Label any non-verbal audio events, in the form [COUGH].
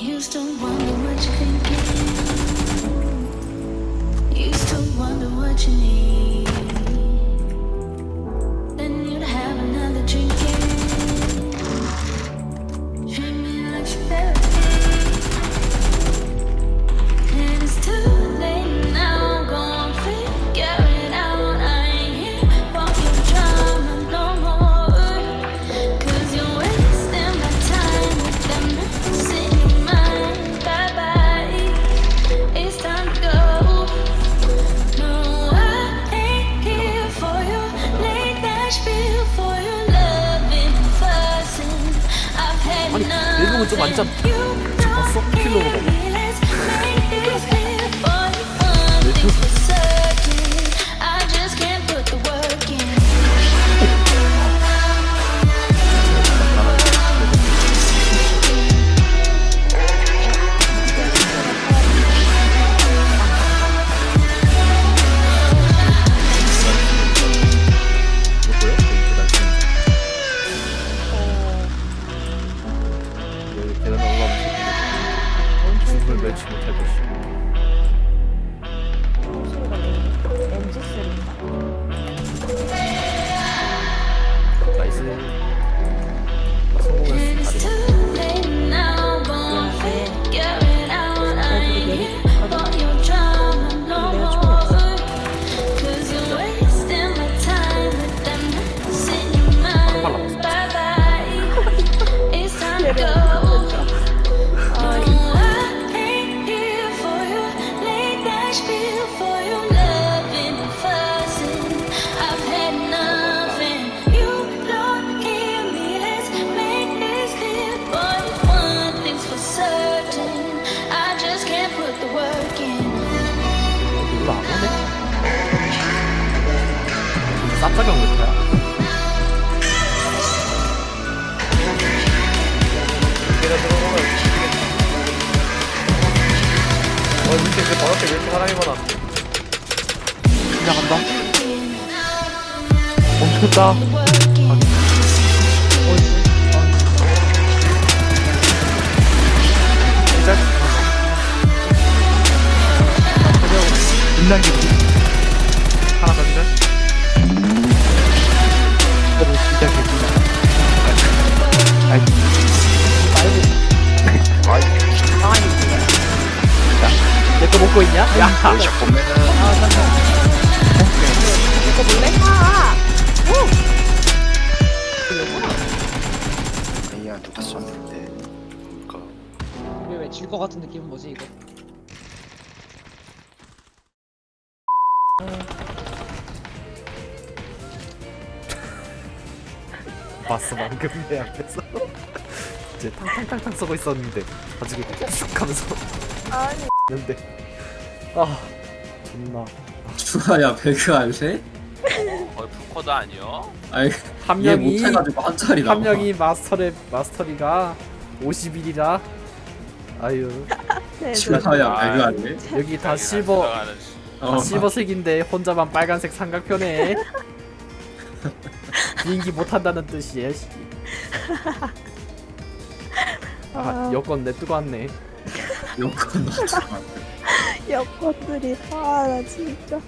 Used to wonder what you're thinking. What you need. 내용은 좀 완전 and you 봤어? don't 킬러로 쌉작용 못해야 계단 들어가면 어 밑에 그 바닥에 왜 이렇게 사람이 많아 시작한다 멈췄다 Work in. 시작 빛나게 내거 먹고 있냐? 야 아니야 누가 쐈는데 그니까 이게 왜질 것 같은 느낌은 뭐지 이거? 봤어 방금 내 앞에서 [LAUGHS] 이제 탕탕탕탕 쏘고 있었는데 나중에 쑥 하면서 아니 근데 아 존나 주아야 배그 할래? 거의 풀코드 아니요? 아니 한얘 명이 못해가지고 한 자리 나와 한 명이 마스터의 마스터리가 51이라 아유 주아야 아, 배그 할래? 여기 다 실버 들어가는 시- 어, 실버색인데 혼자만 빨간색 삼각편에 [LAUGHS] 비행기 못 탄다는 뜻이에요. 씨. 아, 여권 내뜨고 왔네. 여권 [LAUGHS] 여권들이 아나 진짜